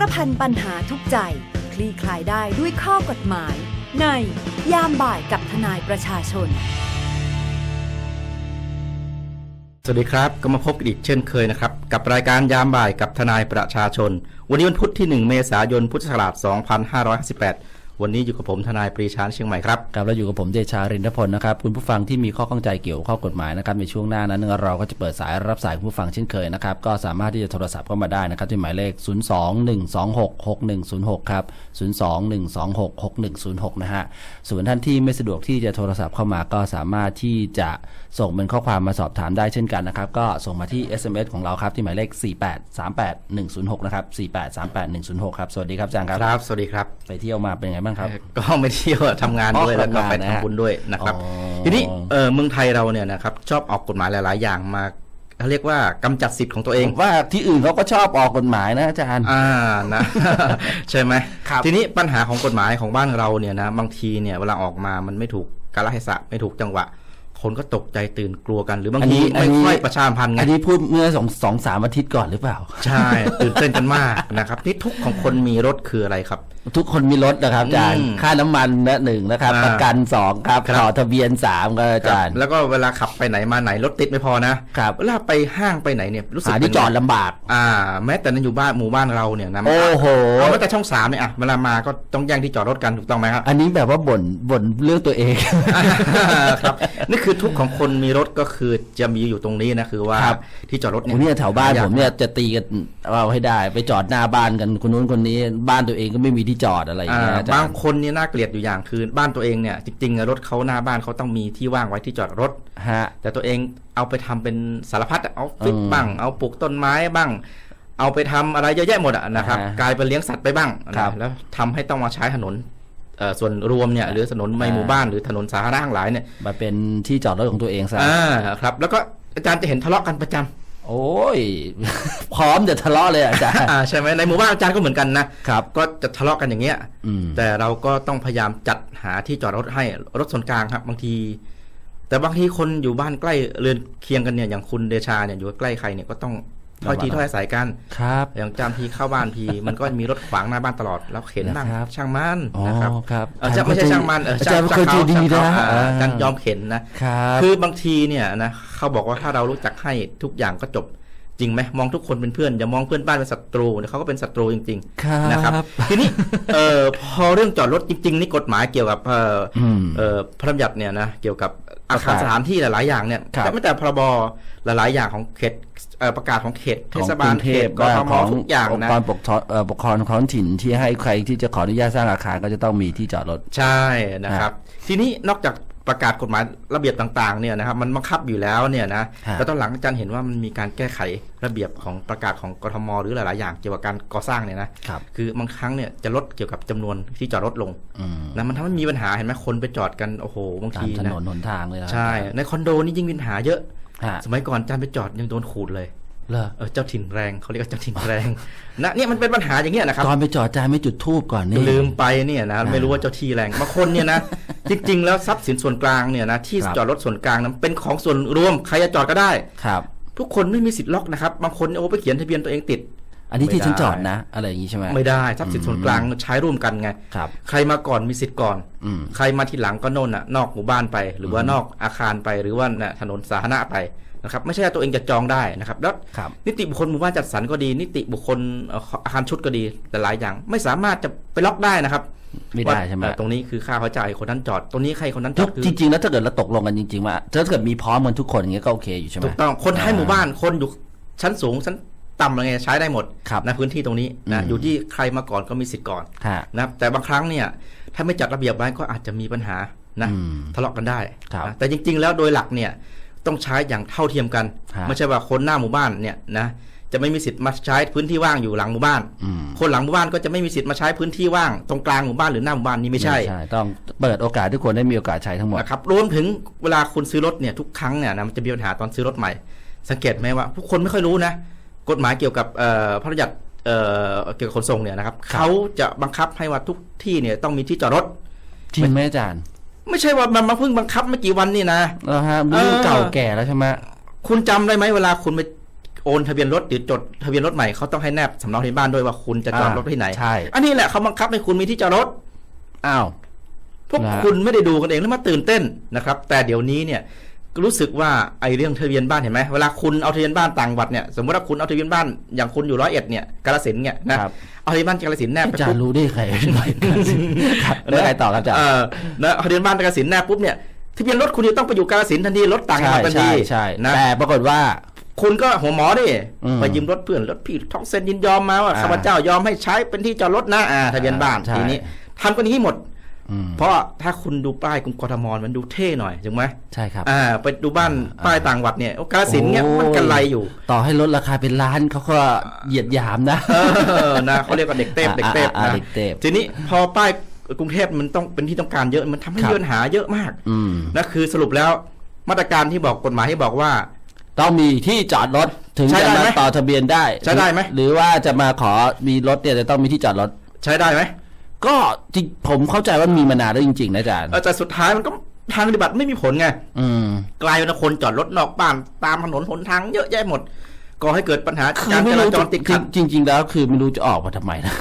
ารพันปัญหาทุกใจ คลี่คลายได้ด้วยข้อกฎหมาย ในยามบ่ายกับทนายประชาชน สวัสดีครับ ก็มาพบกันอีกเช่นเคยนะครับ กับรายการยามบ่ายกับทนายประชาชน วันนี้วันพุธที่ 1 เมษายนพุทธศักราช2558 วันนี้อยู่กับผมทนายปรีชาญเชียงใหม่ครับครับแล้วอยู่กับผมเดชารินทพลนะครับคุณผู้ฟังที่มีข้อข้องใจเกี่ยวกับข้อกฎหมายนะครับในช่วงหน้านั้นเราก็จะเปิดสายรับสายคุณผู้ฟังเช่นเคยนะครับก็สามารถที่จะโทรศัพท์เข้ามาได้นะครับที่หมายเลข 021266106ครับ021266106นะฮะส่วนท่านที่ไม่สะดวกที่จะโทรศัพท์เข้ามาก็สามารถที่จะส่งเป็นข้อความมาสอบถามได้เช่นกันนะครับ ก็ส่งมาที่ SMS ของเราครับที่หมายเลข 4838106 นะครับ 4838106 ครับ สวัสดีครับอาจารย์ครับ ครับ สวัสดีครับ ไปเที่ยวมาเป็นไงบ้างครับ ก็ไม่เที่ยวทำงานด้วยอ๋อแล้วก็ไปทำงานนะฮะทำบุญด้วยนะครับอ๋อทีนี้เออเมืองไทยเราเนี่ยนะครับชอบออกกฎหมายหลาย ๆ อย่างมาเขาเรียกว่ากำจัดสิทธิ์ของตัวเองผมว่าที่อื่นเขาก็ชอบออกกฎหมายนะอาจารย์อ่านะใช่ไหมครับทีนี้ปัญหาของกฎหมายของบ้านเราเนี่ยนะบางทีเนี่ยเวลาออกมามันไม่ถูกกาลเทศะไม่ถูกจังหวะ คนก็ตกใจตื่นกลัวกันหรือบางอันทีนี้อันไม่นี้ค่อยประชาสัมพันธ์ไงอันนี้พูดเมื่อสองสองสามอาทิตย์ก่อนหรือเปล่า ใช่ ตื่นเต้นกันมากนะครับนี่ทุกข์ของคนมีรถคืออะไรครับ ทุกคนมีรถนะครับอาจารย์อืมค่าน้ำมันนะหนึ่งนะครับอ่าประกันสองครับครับต่อทะเบียนสามครับอาจารย์ แล้วก็เวลาขับไปไหนมาไหนรถติดไม่พอนะครับเวลาไปห้างไปไหนเนี่ยรู้สึกหาที่เป็นจอดลำบาก อ่า แม้แต่ในอยู่บ้านหมู่บ้านเราเนี่ยนะโอ้โหเอาแม้แต่ช่องสามเนี่ยอะเวลามาก็ต้องแย่งที่จอดรถกันถูกต้องไหมครับ อันนี้แบบว่าบ่นบ่นเรื่องตัวเองครับนี่คือทุกข์ของคนมีรถก็คือจะมีอยู่ตรงนี้นะคือว่าครับที่จอดรถผมเนี่ยแถวบ้านหยกผมเนี่ยจะตีกันเอาให้ได้ ไปจอดหน้าบ้านกันคนนู้นคนนี้บ้านตัวเองก็ไม่มีที่จอดอะไรอย่างอ่าเงี้ยอาจาบางรย์คนเนี่ยน่าเกลียดอยู่อย่างคือบ้านตัวเองเนี่ยจริงๆรถเขาหน้าบ้านเขาต้องมีที่ว่างไว้ที่จอดรถฮะแต่ตัวเองเอาไปทำเป็นสารพัดอะเอาฟิตอืมบ้าง เอาปลูกต้นไม้บ้าง เอาไปทำอะไรเยอะแยะหมดอะนะครับอ่าฮะกลายเป็นเลี้ยงสัตว์ไปบ้างครันะบแล้วทำให้ต้องมาใช้ถนนเอ่อส่วนรวมเนี่ยหรือถนนในอ่าหมู่บ้านหรือถนนสาธารณะทั้งหลายเนี่ยมาเป็นที่จอดรถของตัวเองซะอ่าครับ แล้วก็อาจารย์จะเห็นทะเลาะกันประจำ โอ้ย พร้อมจะทะเลาะเลยอาจารย์อ่าใช่ไหมในหมู่บ้านอาจารย์ก็เหมือนกันนะครับก็จะทะเลาะกันอย่างเงี้ยอืมแต่เราก็ต้องพยายามจัดหาที่จอดรถให้รถส่วนกลางครับ บางที แต่บางทีคนอยู่บ้านใกล้เรือนเคียงกันเนี่ยอย่างคุณเดชาเนี่ยอยู่ใกล้ใครเนี่ยก็ต้อง ถ้อยทีถ้อยอาศัยกันครับอย่างจามทีเข้าบ้านทีมันก็มีรถขวางหน้าบ้านตลอดแล้วเข็นบ้างนะครับช่างมันอ๋อนะครับครับเออจะไม่ใช่ช่างมันเอออาจารย์เป็นคนใจดีช่างนะเขาอ่าอ่าอาจารย์ยอมเข็นนะครับคือบางทีเนี่ยนะเขาบอกว่าถ้าเรารู้จักให้ทุกอย่างก็จบ จริงไหมมองทุกคนเป็นเพื่อนอย่ามองเพื่อนบ้านเป็นศัตรูเนี่ยเขาก็เป็นศัตรูจริงครับๆนะครับทีนี้เอ่อพอเรื่องจอดรถจริงๆนี่กฎหมายเกี่ยวกับเอ่ออมเอ่อพระราชบัญญัติเนี่ยนะเกี่ยวกับอาคารประกาศสถานที่หลายๆอย่างเนี่ยครับแต่ไม่แต่พรบหลายๆอย่างของเขตเอ่อประกาศของเขตเทศบาลของกรุงเขตกบ้ทมของทุกอย่างองค์นะกรปกครองเอ่อปกครองท้องถิ่นที่ให้ใครที่จะขออนุญาตสร้างอาคารก็จะต้องมีที่จอดรถใช่นะครับ ทีนี้นอกจาก ประกาศกฎหมายระเบียบต่างๆเนี่ยนะครับมันบังคับอยู่แล้วเนี่ยนะฮะแต่ตอนหลังอาจารย์เห็นว่ามันมีการแก้ไขระเบียบของประกาศของกทมหรือหลายๆอย่างเกี่ยวกับการก่อสร้างเนี่ยนะครับคือบางครั้งเนี่ยจะลดเกี่ยวกับจำนวนที่จอดรถลงอืมนะมันทำให้มีปัญหาเห็นไหมคนไปจอดกันโอ้โหบางตามทีถนะนนหนทางเลยนะใช่ในคอนโดนี่ยิ่งมีปัญหาเยอะฮะสมัยก่อนอาจารย์ไปจอดยังโดนขูดเลย เหรอเออเจ้าถิ่นแรงเขาเรียกว่าเจ้าถิ่นแรงนะเนี่ยมันเป็นปัญหาอย่างเงี้ยนะครับตอนไปจอดจานไม่จุดทูบก่อนนี่ลืมไปเนี่ยนะอ่าไม่รู้ว่าเจ้าที่แรงบางคนเนี่ยนะจริง ๆ แล้วทรัพย์สินส่วนกลางเนี่ยนะที่ครับจอดรถส่วนกลางนั้นเป็นของส่วนรวมใครจะจอดก็ได้ครับ ทุกคนไม่มีสิทธิ์ล็อกนะครับบางคนโอ้ไปเขียนทะเบียนตัวเองติด อันนี้ที่ไม่ได้ฉันจอดนะ อะไรอย่างงี้ใช่ไหมไม่ได้ทรัพย์สินส่วนกลางใช้ร่วมกันไงครับใครมาก่อนมีสิทธิ์ก่อนอืมใครมาทีหลังก็โน่นน่ะ นอกหมู่บ้านไป หรือว่านอกอาคารไปหรือว่าน่ะถนนสาธารณะไปนะครับไม่ใช่ว่าตัวเองจะจองได้นะครับแล้วครับนิติบุคคลหมู่บ้านจัดสรรก็ดี นิติบุคคลเอ่ออาคารชุดก็ดีแต่หลายอย่าง ไม่สามารถจะไปล็อกได้นะครับไม่ได้ว่าใช่ไหมเอ่อตรงนี้คือค่าเขาจ่ายคนนั้นจอดตรงนี้ใครคนนั้นจทุอกดคือจริงๆแล้วถ้าเกิดเราตกลงกันจริงๆว่าถ้าเกิดมีพร้อมกันทุกคนอย่างเงี้ยก็โอเคอยู่ใช่ไหมถูกต้องคนท้ายอ่าหมู่บ้านคนอยู่ชั้นสูงชั้น ต่ำอะไรเงี้ยใช้ได้หมดครับนะพื้นที่ตรงนี้นะอืมอยู่ที่ใครมาก่อนก็มีสิทธิ์ก่อนฮะนะครับแต่บางครั้งเนี่ยถ้าไม่จัดระเบียบไว้ก็อาจจะมีปัญหานะอืมทะเลาะกันได้ครับนะแต่จริง ๆ แล้วโดยหลักเนี่ยต้องใช้อย่างเท่าเทียมกันฮะไม่ใช่ว่าคนหน้าหมู่บ้านเนี่ยนะจะไม่มีสิทธิ์มาใช้พื้นที่ว่างอยู่หลังหมู่บ้านอืมคนหลังหมู่บ้านก็จะไม่มีสิทธิ์มาใช้พื้นที่ว่างตรงกลางหมู่บ้านหรือหน้าหมู่บ้านนี่ไม่ใช่ ต้องเปิดโอกาสทุกคนได้มีโอกาสใช้ทั้งหมดนะครับรวมถึงเวลาคุณซื้อรถเนี่ยทุกครั้งเนี่ยนะมันจะมีปัญหาตอนซื้อรถใหม่ สังเกตไหมว่าทุกคนไม่ค่อยรู้นะ กฎหมายเกี่ยวกับเอ่อพระราชบัญญัติเอ่อเกี่ยวกับขนส่งเนี่ยนะครับครับเขาจะบังคับให้ว่าทุกที่เนี่ยต้องมีที่จอดรถจริงไหมอาจารย์ ไม่ใช่ว่ามันมาเพิ่งบังคับไม่กี่วันนี่นะแล้วฮะเออเรื่องเก่าแก่แล้วใช่ไหมคุณจำได้ไหมเวลาคุณไปโอนทะเบียนรถหรือจดทะเบียนรถใหม่เขาต้องให้แนบสำเนาทะเบียนบ้านด้วยว่าคุณจะจอดรถที่ไหนใช่อันนี้แหละเขาบังคับให้คุณมีที่จอดรถอ้าวพวกนะคุณไม่ได้ดูกันเองแล้วมาตื่นเต้นนะครับ แต่เดี๋ยวนี้เนี่ย รู้สึกว่าไอ้เรื่องทะเบียนบ้านเห็นไหมเวลาคุณเอาทะเบียนบ้านต่างจังหวัดเนี่ยสมมติว่าคุณเอาทะเบียนบ้านอย่างคุณอยู่ร้อยเอ็ดเนี่ยกาฬสินธุ์เนี่ยนะครับเอาทะเบียนบ้านกาฬสินธุ์แนบไปอาจารปุ๊บย์รู้ได้ใครเป็นใบครับแล้วใครต่อครับอาจารย์เออนะเอาทะเบียนบ้านกาฬสินธุ์แนบปุ๊บเนี่ยทะเบียนรถคุณจะต้องไปอยู่กาฬสินธุ์ทันทีรถต่างจังหใช่วัดทันใช่ทีใช่นะแต่ปรากฏว่าคุณก็หัวหมอดิอืมไปยืมรถเพื่อนรถพี่ท้องเซ็นยินยอมมาว่าอ่าข้าพเจ้ายอมให้ใช้เป็นที่จอดรถนะอ่าทะเบียนบ้านใช่ทีนี้ทำกันอย่างนี้หมดอืม เพราะถ้าคุณดูป้ายกรุงกทมมันดูเท่หน่อยถูกไหมใช่ครับอ่าไปดูบ้านป้ายต่างจังหวัดเนี่ยโอ้กาฬสินธุ์เนี่ยโอ้ยมันกันไรอยู่ ต่อให้ลดราคาเป็นล้านเขาก็เหยียดหยามนะเออนะเขาเรียกว่าเด็กเต้อ่าเด็กเต้อ่านะเด็กเต้ทีนี้พอป้ายกรุงเทพมันต้องเป็นที่ต้องการเยอะมันทำให้ครับมีปัญหาเยอะมากอืมนะคือสรุปแล้วมาตรการที่บอกกฎหมายที่บอกว่า ต้องมีที่จอดรถถึงใช้จะได้มาไหมต่อทะเบียนได้ใช้ได้ไหมหรือว่าจะมาขอมีรถเนี่ยจะต้องมีที่จอดรถใช้ได้ไหม ก็จริงผมเข้าใจว่ามีมานานแล้วจริง ๆ นะอาจารย์เออแต่สุดท้ายมันก็ทางปฏิบัติไม่มีผลไงอืมกลายเป็นคนจอดรถนอกบ้านตามถนนหนทางเยอะแยะหมดก่อให้เกิดปัญหาคือการไม่จรารู้จรติดขัดจริงจริง ๆ แล้วคือไม่รู้จะออกมาทำไมนะ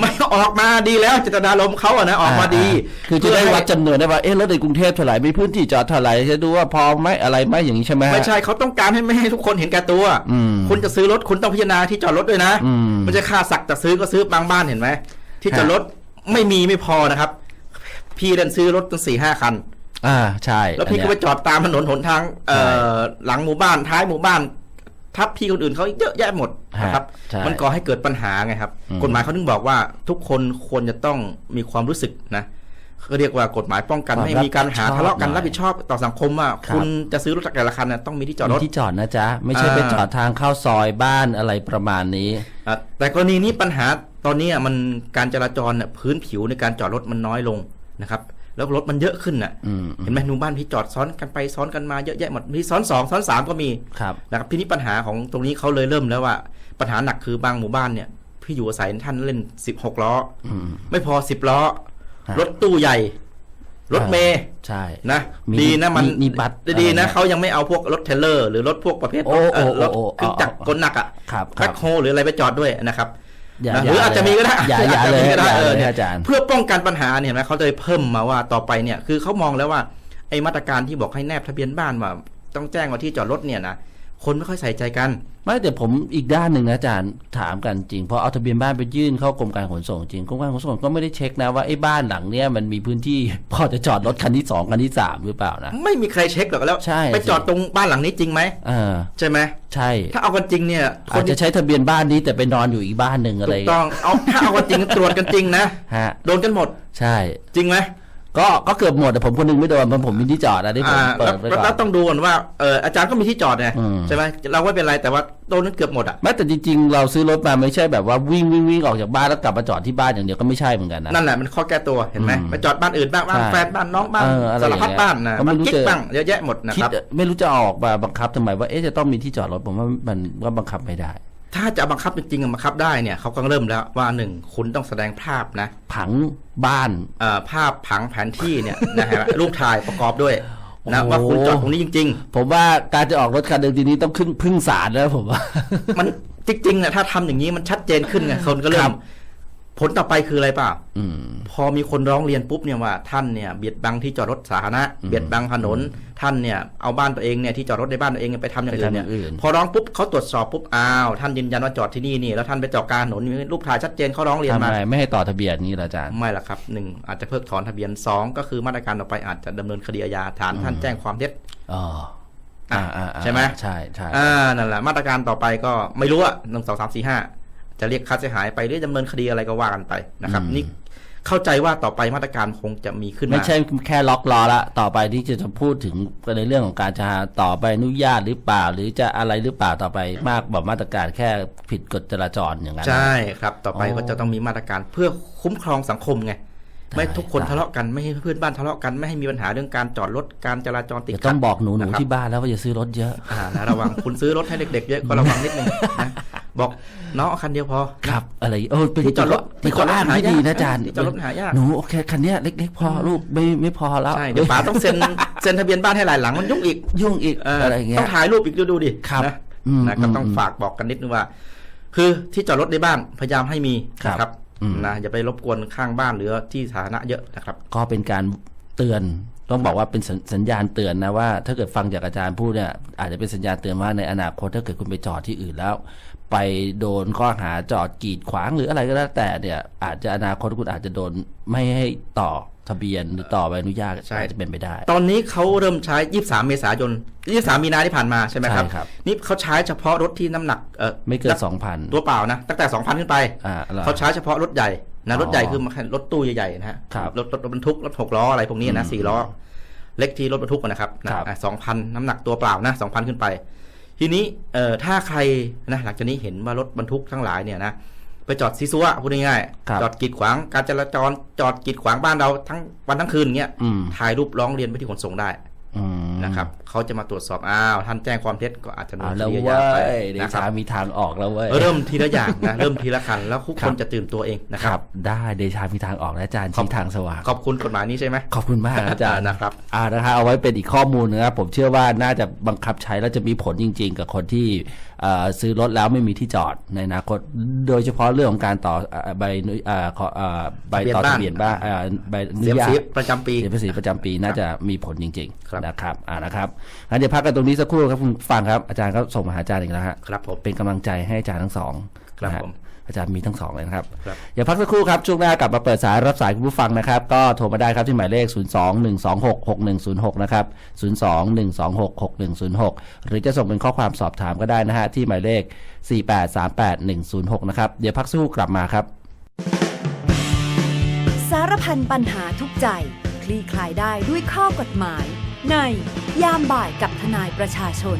ไม่ออกมาดีแล้วเจตนารมณ์เขาอะนะออกมาดี คือจะได้เพื่อให้วัดจำนวนได้ว่าเอ๊ะรถในกรุงเทพเท่าไหร่มีพื้นที่จอดเท่าไหร่จะดูว่าพอไหมอะไรไหมอย่างนี้ใช่ไหมฮะไม่ใช่เขาต้องการให้ไม่ให้ทุกคนเห็นแก่ตัวอืมคุณจะซื้อรถคุณต้องพิจารณาที่จอดรถด้วยนะอืมไม่ใช่ค่าสักแต่ซื้อก็ซื้อบางบ้านเห็นไหม ที่จอดรถไม่มีไม่พอนะครับ พี่เดินซื้อรถตั้งสี่ห้าคัน อ่าใช่ แล้วพี่อัก็นไปเนี้ยจอดตามถนนหนทางเอ่อหลังหมู่บ้านท้ายหมู่บ้าน ทับพี่คนอื่นเขาเยอะแยะหมดนะครับใช่มันก่อให้เกิดปัญหาไงครับอืมกฎหมายเขาถึงบอกว่าทุกคนควรจะต้องมีความรู้สึกนะ เขาเรียกว่ากฎหมายป้องกันไม่ให้มีการหาทะเลาะกันรับผิดชอบต่อสังคมว่าคุณจะซื้อรถแต่ละคันน่ะต้องมีที่จอดรมีถที่จอดนะจ๊ะ ไม่ใช่ไปอ่าจอดทางเข้าซอยบ้านอะไรประมาณนี้อะแต่กรณีนี้ปัญหาตอนนี้อะมันการจราจรเนี่ยพื้นผิวในการจอดรถมันน้อยลงนะครับแล้วรถมันเยอะขึ้นน่ะอืมเห็นไหมหนูบ้านพี่จอดซ้อนกันไปซ้อนกันมาเยอะแยะหมดมีซ้อนสองซ้อนสามก็มีครับนะครับทีนี้ปัญหาของตรงนี้เขาเลยเริ่มแล้วว่า ปัญหาหนักคือบางหมู่บ้านเนี่ย พี่อยู่อาศัยท่านเล่นสิบหกล้ออมไม่พอสิบล้อฮะ รถตู้ใหญ่ รถเมย์ใช่นะมีดีนะมันมีมีบัตรดีอะไรนะนะเขายังไม่เอาพวกรถเทรลเลอร์ หรือรถพวกประเภทโอ้รถเอ่อโอ้รถโอ้เครื่องจักรเอาเอากลหนักอะครับคแบ็รับคโฮหรืออะไรไปจอดด้วยนะครับอย่านะอย่าหรืออาจจะมีก็ได้อย่าอย่าจเลยมีก็ได้อย่าเอเลอยเนี่ยอาจารย์เพื่อป้องกันปัญหาเนี่ยนะเขาเลยเพิ่มมาว่าต่อไปเนี่ยคือเขามองแล้วว่าไอ้มาตรการที่บอกให้แนบทะเบียนบ้านว่าต้องแจ้งว่าที่จอดรถเนี่ยนะ คนไม่ค่อยใส่ใจกัน ไม่แต่ผมอีกด้านหนึ่งนะอาจารย์ถามกันจริงพอเอาทะเบียนบ้านไปยื่นเข้ากรมการขนส่งจริงกรมการขนส่งก็ไม่ได้เช็คนะว่าไอ้บ้านหลังเนี้ยมันมีพื้นที่ พอจะจอดรถคันที่สองคันที่สามหรือเปล่านะ ไม่มีใครเช็คหรอกแล้วใช่ ไปจอดตรงบ้านหลังนี้จริงไหมเออใช่ไหมใช่ ถ้าเอากันจริงเนี่ยคอาจนจะใช้ทะเบียนบ้านนี้แต่ไปนอนอยู่อีกบ้านหนึ่งอะไรถูกต้องเอาถ้าเอากันจริงตรวจกันจริงนะฮะโดนกันหมดใช่ จริงไหม ก็ก็เกือบหมดแต่ผมคนหนึงไม่โดนเพราะผมมีที่จอดนะที่ผมอ่าเปิแล้ดวไว้แล้วก่อแล้วนต้องดูก่อนว่าเอออาจารย์ก็มีที่จอดไงอืมใช่ไหมเราไม่เป็นไรแต่ว่าโดนนั้นเกือบหมดอะแม้แต่จริงๆเราซื้อรถมาไม่ใช่แบบว่าวิ่งวิ่งวิ่งออกจากบ้านแล้วกลับมาจอดที่บ้านอย่างเดียวก็ไม่ใช่เหมือนกันนะนั่นแหละมันข้อแก้ตัวเห็นไหมอืมไปจอดบ้านอื่นบ้างบ้างใช่แฟนบ้านน้องบ้านเอออะไรสารพัดอย่างเงี้ยบ้านนะก็ไม่บ้านรู้กิ๊กจะบ้างเยอะแยะหมดนะคิดครับไม่รู้จะเอาออกมาบังคับทำไมว่าเอ๊ะจะต้องมีที่จอดรถผมว่ามันก็บังคับไม่ได้ ถ้าจะบังคับจริงๆอะบังคับได้เนี่ยเขาก็เริ่มแล้วว่าหนึ่งคุณต้องแสดงภาพนะ ผังบ้านเอ่อภาพผังแผนที่เนี่ยนะฮะรูปถ่ายประกอบด้วยนะโอ้โหว่าคุณจอดตรงนี้จริงผมว่าการจะออกรถคันหนึ่งทีนี้ต้องขึ้นพึ่งศาลแล้วผมว่าๆมันจริงๆเนี่ยถ้าทำอย่างนี้มันชัดเจนขึ้นไงคนก็เริ่ครัมบผลต่อไปคืออะไรเปล่า อืมพอมีคนร้องเรียนปุ๊บเนี่ยว่าท่านเนี่ยเบียดบังที่จอดรถสาธารณะอืมเบียดบังถนนท่านเนี่ยเอาบ้านตัวเองเนี่ยที่จอดรถในบ้านตัวเองเนี่ยไปทำอย่างอื่นเนี่ยไปทำอย่างอื่นพอร้องปุ๊บเขาตรวจสอบปุ๊บอ้าวท่านยืนยันว่าจอดที่นี่นี่แล้วท่านไปจอดกลารถนนมีรูปถ่ายชัดเจนเขาร้องเรียนทำมาอะไรไม่ให้ต่อทะเบียนนี้เหรออาจารย์ไม่ละครับหนึ่งอาจจะเพิกถอนทะเบียนสองก็คือมาตรการต่อไปอาจจะดำเนินคดีอาญาฐานท่านแจ้งความเท็จอ๋ออ่าอ่าอ่าใช่ไหมใช่ใช่อ่านั่นแหละมาตรการต่อไปก็ไม่รู้อะหนึ่งสองสามสี่ห้าจะเรียกค่าเสียหายไปหรือดำเนินคดีอะไรก็ว่ากันไปนะครับนี่ เข้าใจว่าต่อไปมาตรการคงจะมีขึ้นมาไม่ใช่แค่ล็อกล้อละต่อไปที่จะจะพูดถึงในเรื่องของการจะต่อไปอนุญาตหรือเปล่า หรือจะอะไรหรือเปล่าต่อไปมากกว่ามาตรการแค่ผิดกฎจราจรอย่างนั้นใช่ครับ ต่อไปอ๋อก็จะต้องมีมาตรการเพื่อคุ้มครองสังคมไงไม่ทุกคนได้ทะเลาะกันไม่ให้เพื่อนบ้านทะเลาะกันไม่ให้มีปัญหาเรื่องการจอดรถการจราจรติดเดี๋ยวขัต้ดองบอกหนูหนูนะครับที่บ้านแล้วว่าอย่าซื้อรถเยอะอ่านะระวังคุณซื้อรถให้เด็กๆเยอะก็ระวังนิดนึงนะ บอกน้องเอาคันเดียวพอ ครับ อะไรเออเป็นที่จอดรถเป็นข้ออ้างที่ดีนะอาจารย์ที่จอดรถหายากหนูโอเคคันเนี้ยเล็กๆพอลูกไม่ไม่พอแล้วใช่เดี๋ยวป๋าต้องเซ็นเซ็นทะเบียนบ้านให้หลายหลังมันยุ่งอีกยุ่งอีกเอออะไรอย่างเงี้ต้ยองถ่ายรูปอีกดูดูดิครับนะอืมนะก็ต้องอืมฝากบอกกันนิดนึงว่า คือที่จอดรถในบ้านพยายามให้มีครับนะครับอืมนะอย่าไปรบกวนข้างบ้านหรือที่สาธารณะเยอะนะครับ ก็เป็นการเตือน ต้องบอกว่าเป็นสัญสัญญาณเตือนนะว่าถ้าเกิดฟังจากอาจารย์พูดเนี่ยอาจจะเป็นสัญญาณเตือนว่าในอนาคตถ้าเกิดคุณไปจอดที่อื่นแล้ว ไปโดนข้อหาจอดกีดขวางหรืออะไรก็แล้วแต่เนี่ย อาจจะอนาคตคุณอาจจะโดนไม่ให้ต่อทะเบียนหรือต่อใบอนุญาตใช่อาจจะเป็นไปได้ ตอนนี้เขาเริ่มใช้ 23 เมษายน 23 มีนาที่ผ่านมาใช่ไหมครับใช่ครับนี่เขาใช้เฉพาะรถที่น้ำหนักเออไม่เกินสองพันตัวเปล่านะ ตั้งแต่ 2,000 ขึ้นไปอ่าหรอเขาใช้เฉพาะรถใหญ่ นะอ๋อรถใหญ่คือรถตู้ใหญ่ๆนะฮะครับรถรถรถบรรทุกรถหกล้ออะไรพวกนี้นะอืมสี่ล้อเล็กที่รถบรรทุกอะนะครับนะครับอะ2,000น้ำหนักตัวเปล่านะ2,000ขึ้นไป ทีนี้เอ่อถ้าใครนะหลังจากนี้เห็นว่ารถบรรทุกทั้งหลายเนี่ยนะไปจอดซีซัวพูดง่ายครับๆจอดกีดขวางการจราจรจอดกีดขวางบ้านเราทั้งวันทั้งคืนเงี้ยอืมถ่ายรูปร้องเรียนไปที่ขนส่งได้อืม นะครับเขาจะมาตรวจสอบอ้าวท่านแจ้งความเท็จก็อาจจะโดเอานแล้วคดีเว้ยาไปยเดนะครัชาบมีทางออกแล้วเว้ยเริ่มทีละอย่างนะเริ่มทีละคันแล้วทุกคครับนจะตื่นตัวเองนะคครัรับบได้เดชามีทางออกแล้วอาจารย์ขอบชี้ทางสว่างขอบคุณกฎหมายนี้ใช่ไหมขอบคุณมากอาจารย์นะครับอ่านะครับเอาไว้เป็นอีกข้อมูลนะครับผมเชื่อว่าน่าจะบังคับใช้แล้วจะมีผลจริง ๆ กับคนที่เอ่อซื้อรถแล้วไม่มีที่จอดในอนาคต โดยเฉพาะเรื่องของการต่อเอ่อใบอนุเอ่อขอเอ่อใบต่อทะเบียนบ้านเอ่อใบอนุเสียญาภาษีตประจำปีเสียภาษีประจำปีน่าจะมีผลจริงครับๆนะครับอ่านะครับงั้นเดี๋ยวพักกันตรงนี้สักครู่ครับคุณฟังครับอาจารย์ก็ส่งมาหาอาจารย์อีกแล้วฮะครับผมเป็นกำลังใจให้อาจารย์ทั้งสองครับนะฮะผม อาจารย์มีทั้งสองเลยนะครับครับอย่าพักสักครู่ครับ ช่วงหน้ากลับมาเปิดสายรับสายคุณผู้ฟังนะครับ ก็โทรมาได้ครับที่หมายเลข 021266106 นะครับ 021266106 หรือจะส่งเป็นข้อความสอบถามก็ได้นะฮะ ที่หมายเลข 4838106 นะครับ เดี๋ยวพักสักครู่กลับมาครับ สารพันปัญหาทุกใจ คลี่คลายได้ด้วยข้อกฎหมาย ในยามบ่ายกับทนายประชาชน